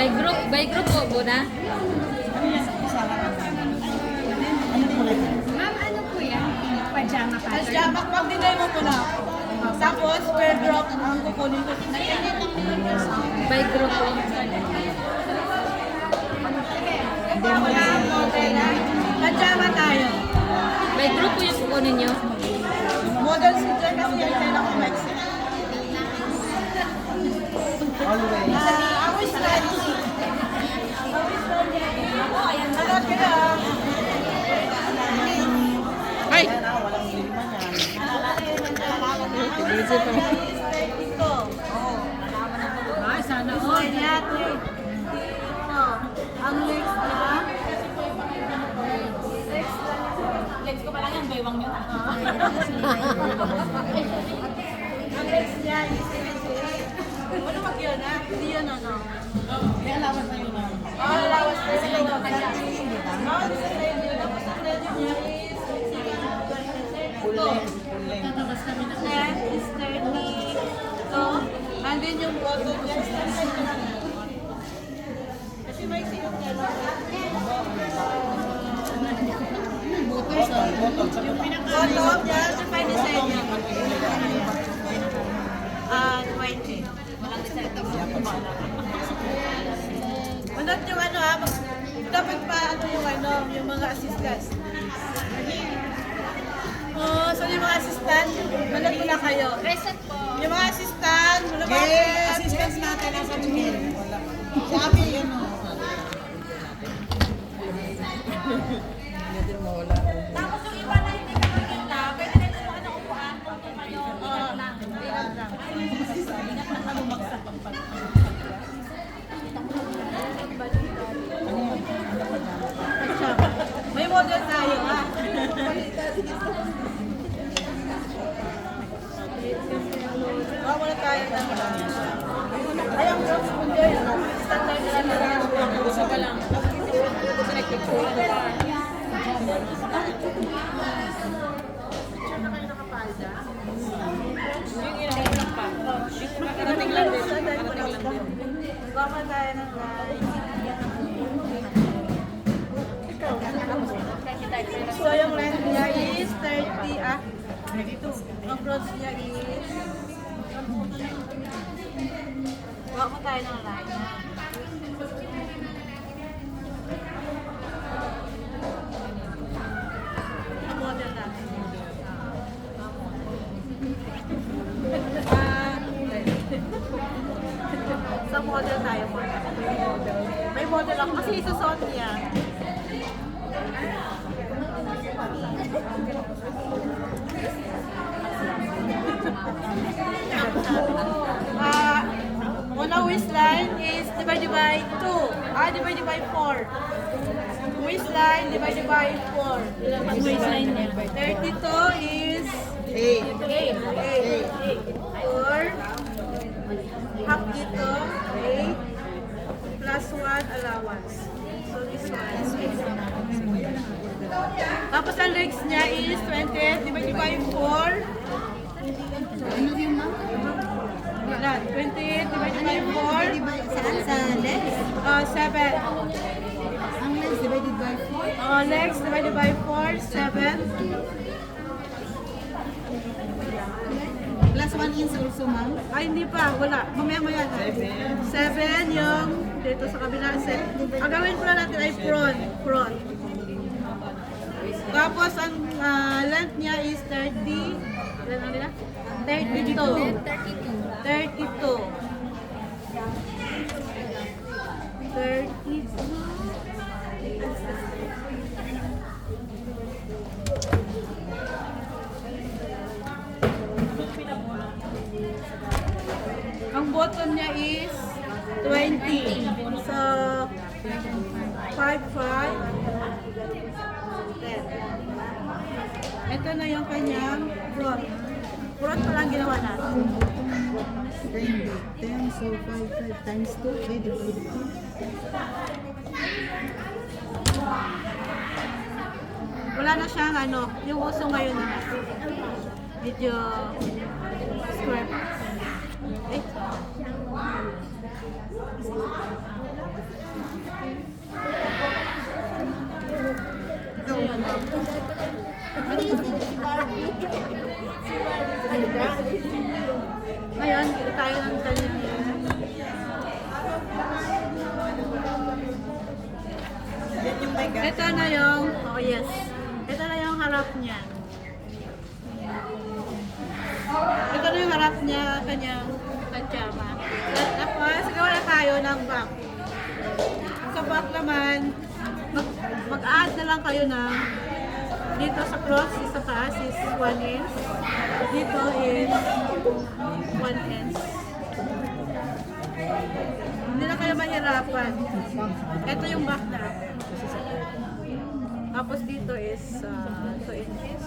By group, by group po po na? Lang? Ma'am, ano po yan? Pajama pattern? Pajama, mag-deny mo muna. Tapos, per drop ang kukunin ko. By group po. Hindi mo yan. Pajama tayo. By group po yung kukunin nyo. Model si Jen kasi yan kailan ko Mexico. Always. Ah, ako is ready. Alam ka na. Ay! Yan ah, walang lima yan. Busy pa. Ay, sana all. Ang legs niya. Legs ko pa lang yan, baywang yun. Ang legs niya is Ano mag yun, ha? Hindi yun, ano? May alawas na yun ah. Oh, alawas na sila. Oh, sa side yun. Tapos ang legs niya is Full length. Full length. Left is 30. Ito. And then yung bottom niya is 30. Kasi may siyong gano'n. Bottom. Sa baba. Bottom niya, sa may design niya. Ah, 20. Walang design. Manot yung ano ha, mag- dapat pa ano yung ano, yung mga assistants. Oh, so yung mga assistant, manot muna kayo. Reset po. Yung mga assistant, muna ba? Okay, assistants natin nasa Jumil. Wala. Sabi yun oh. Hindi din mawala. Tapos yung iba na hindi ka maganda, pwede rin kumuha ng upuan kung kayo ilan lang. Ilan lang. May model tayo ha. 90 at 92. Ang bronze niya is... Huwag mo tayo ng line. Model natin. Sa model tayo po. May model ako kasi isusot niya. Ah, una waistline is divided by 2. Ah, divided by 4. Waistline divided by 4. Ang waistline niya. 32 is Hey. 8. 8. 4. Half dito, 8. Plus 1 allowance. So this one. Tapos ang legs niya is 20 divided by 4. Ano yung ma'am? Wala, 20 divided by 4. Saan? Sa legs? Uh, 7. Ang legs divided by 4? Uh, legs divided by 4, 7. Plus 1 inch also, ma'am? Ay, hindi pa. Wala. Mamaya maya na. 7 yung dito sa kabila. Ang gawin pala natin ay front. Front. Tapos ang ah, length niya is 30. Ilan ang nila? 32. 32. 32. ginagawa natin? 10, 10, so 5, 5 times 2, 8, 15. Wala na siyang ano, yung uso ngayon na video square. Eh? Ito. Ngayon, tayo ng kanina. Ito na yung, oh yes. Ito na yung harap niya. Ito na yung harap niya, kanyang kanyama. At ako, sigaw na tayo ng back. Sa back naman, mag-add mag na lang kayo ng dito sa cross, sa taas is 1 inch. Dito is 1 inch. Hindi na kayo mahirapan. Ito yung back na. Tapos dito is uh, 2 inches.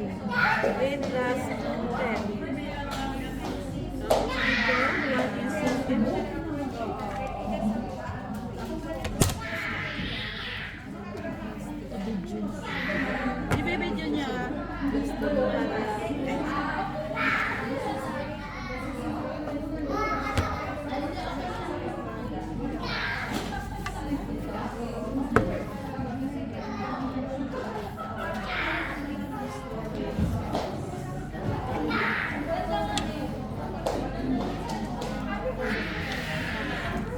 32? 82. 8 plus 10. Tapos dito, 1 inch natin. Ibibidyo niya. Gusto ko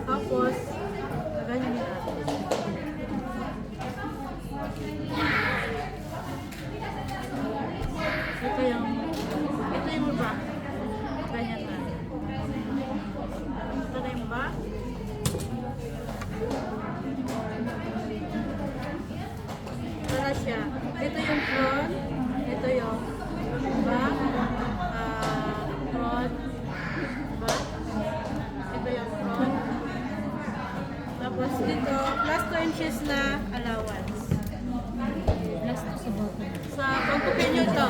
Tapos, ganyan niya. Ito yung, ito yung back. Ganyan na. Ito na yung back. Ito na siya. Ito yung front. Ito yung back. ah, front. Back. Ito yung front. Tapos dito, plus 2 inches na allowance. Last to sa bottom. Sa pagpupin nyo ito.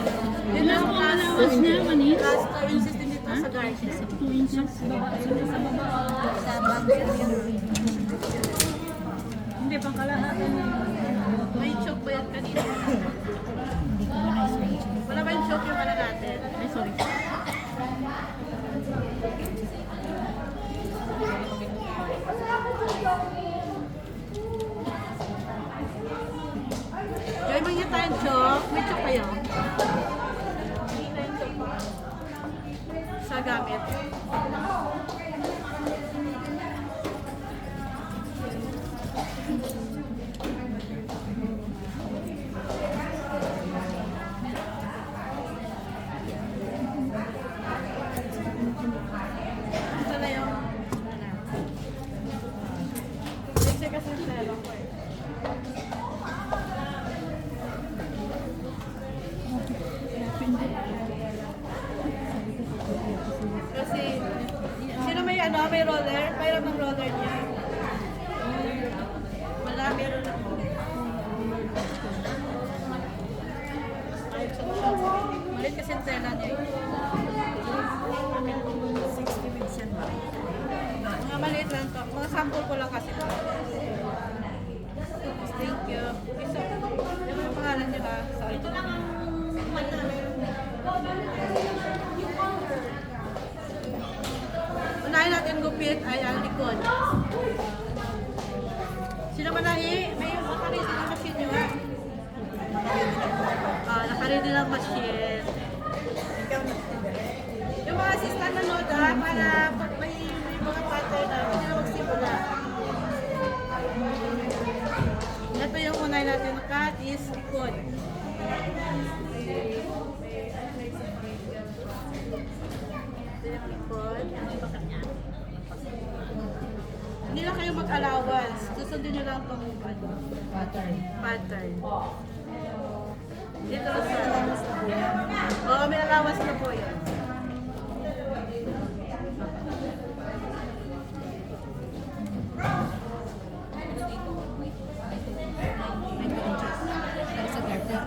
Yun ang Allowance niya, manis? Plus 2 inches din dito sa garden. 2 inches. Sa baba. Sa baba. Sa baba. Hindi, pang kalahatan na. May choke ba yan kanina? Hindi ko na nice Wala ba yung choke yung ano natin? Ay, sorry. Joy, mangya tayong choke. May choke kayo? Sa gamit. Ito na yung Kasi kasi selo ko eh. Kasi, sino may ano, may roller? Mayroon ng roller niya. Wala, meron ako. Ay, so, so, Malit kasi ang tela niya. eh. 60 weeks yan ba? Mga maliit lang to. Mga sample ko lang kasi. Thank you. Okay, so, yung mga pangalan niyo ha. So, ito lang ang Unahin natin gupit ay ang likod. Sino man na eh? May nakaready ng machine nyo ha? Ah, nakaready ng machine. Yung mga assistant na nood ha, para pag may, may mga pattern na hindi na magsimula. Ito yung unahin natin na cut is likod. Ito yung likod. Hindi lang kayo mag-allowance. Susundin nyo lang itong ano, Pattern. pattern. Dito sa... Oo, may allowance na po yun. Sa garter.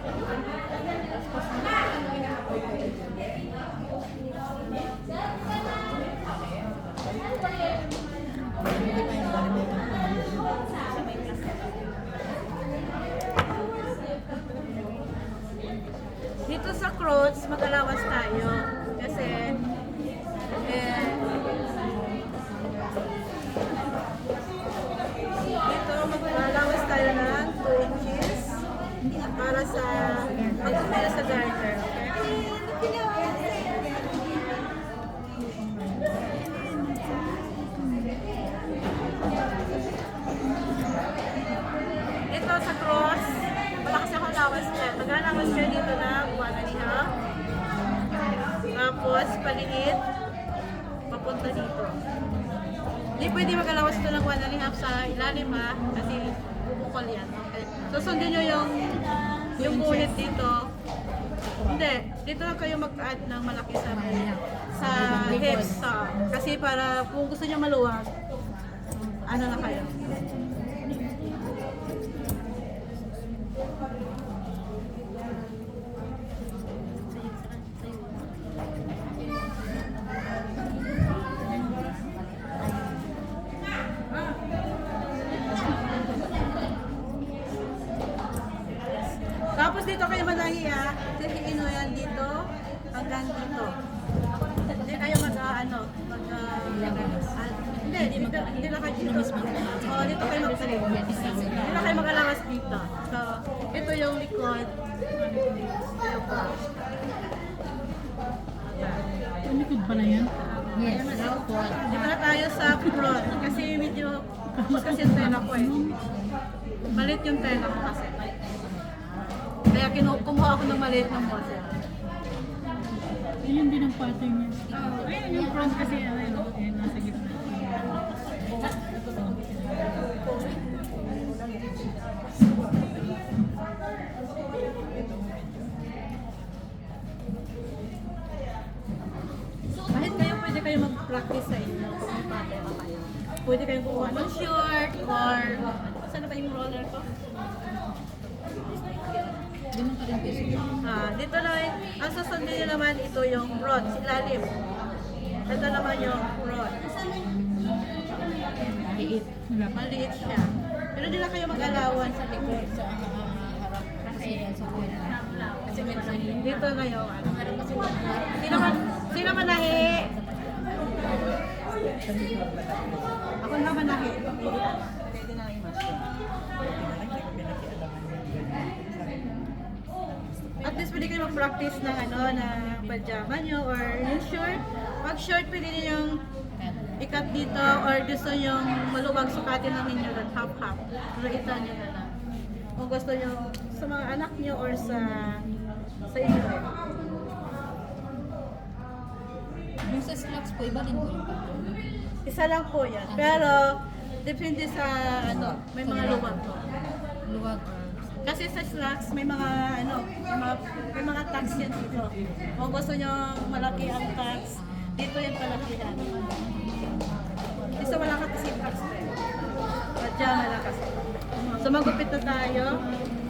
Hindi pa yung kalimutan ko. Dito sa Croats, mag-allowance tayo. Kasi, eh, dito mag-allowance tayo ng 2 inches para sa maglawas kayo dito na one and a half. Tapos, paliit. Papunta dito. Hindi pwede magalawas ito ng one and a half sa ilalim ha. Kasi bubukol yan. Okay. So, sundin nyo yung yung guhit dito. Hindi. Dito lang kayo mag-add ng malaki sa sa hips. ha. Kasi para kung gusto nyo maluwag, ano na kayo. Tapos dito kayo manahiya, tihiin mo yan dito hanggang dito. Hindi kayo mag ah, ano, mag ah, ah, hindi, dito, hindi na kayo dito. Oh, dito kayo magsalit. Hindi na kayo mag-alawas dito. So, ito yung likod. Ito yung back. Likod pala yan. Yes, front. Dito na tayo sa front kasi medyo kapos kasi yung tela ko eh. Malit yung tela ko kasi. Kaya kumuha ako ng maliit ng model. Ayun din ang pattern niya. Ayun yung front kasi ano yun. Ayun, nasa gitna. Kahit kayo pwede kayo mag-practice sa inyo kung. Pwede kayong kuha ng short or saan ba yung roller ko? Ah, dito na ang susundin nyo naman ito yung front, si lalim. Ito naman yung pa. Maliit siya. Pero di lang kayo mag-alawan sa likod. Sa ah, harap. Kasi sa kuya. Kasi may sarili. Dito na ano. Sino man, sino man nahi? Ako naman nahi. Pwede na yung At least pwede kayo mag-practice ng ano, na pajama nyo or yung short. Pag short, pwede nyo yung ikat dito or gusto nyo maluwag sukatin lang ninyo ng half-half. Ito nyo na lang. Kung gusto nyo sa mga anak nyo or sa sa inyo. Yung sa slacks po, iba din po yung pattern. Isa lang po yan. Pero, depende sa ano, may mga luwag po. Luwag or Kasi sa slacks, may mga ano, may mga, may mga tags yan dito. Kung gusto nyo malaki ang tags, dito yan palakihan. Isa wala ka kasi tags. Padya, wala kasi. So magupit na tayo.